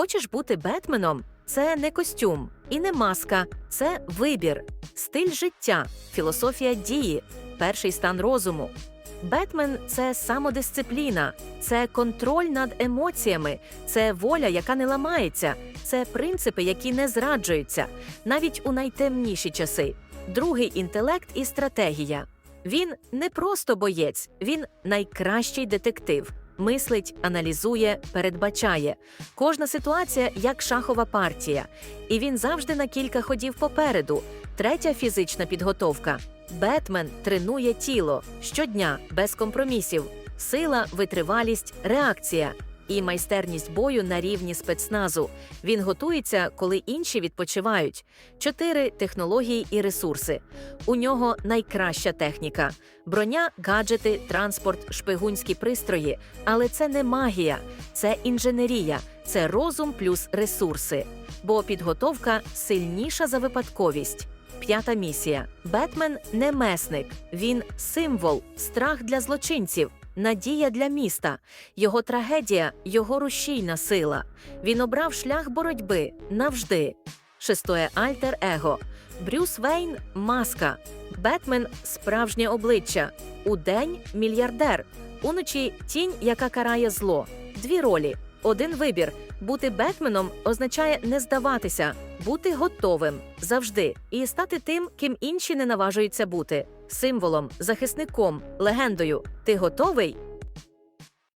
Хочеш бути Бетменом? Це не костюм і не маска, це вибір, стиль життя, філософія дії, перший стан розуму. Бетмен це самодисципліна, це контроль над емоціями, це воля, яка не ламається, це принципи, які не зраджуються, навіть у найтемніші часи. Другий інтелект і стратегія. Він не просто боєць, він найкращий детектив. Мислить, аналізує, передбачає. Кожна ситуація як шахова партія, і він завжди на кілька ходів попереду. Третя фізична підготовка. Бетмен тренує тіло щодня без компромісів. Сила, витривалість, реакція і майстерність бою на рівні спецназу. Він готується, коли інші відпочивають. Чотири технології і ресурси. У нього найкраща техніка: броня, гаджети, транспорт, шпигунські пристрої. Але це не магія, це інженерія, це розум плюс ресурси. Бо підготовка сильніша за випадковість. П'ята місія: Бетмен не месник, він символ, страх для злочинців, надія для міста. Його трагедія, його рушійна сила. Він обрав шлях боротьби навжди. Шестоє альтер его. Брюс Вейн маска. Бетмен справжнє обличчя. Удень мільярдер. Уночі тінь, яка карає зло. Дві ролі. Один вибір. Бути Бетменом означає не здаватися, бути готовим завжди і стати тим, ким інші не наважуються бути символом, захисником, легендою. Ти готовий?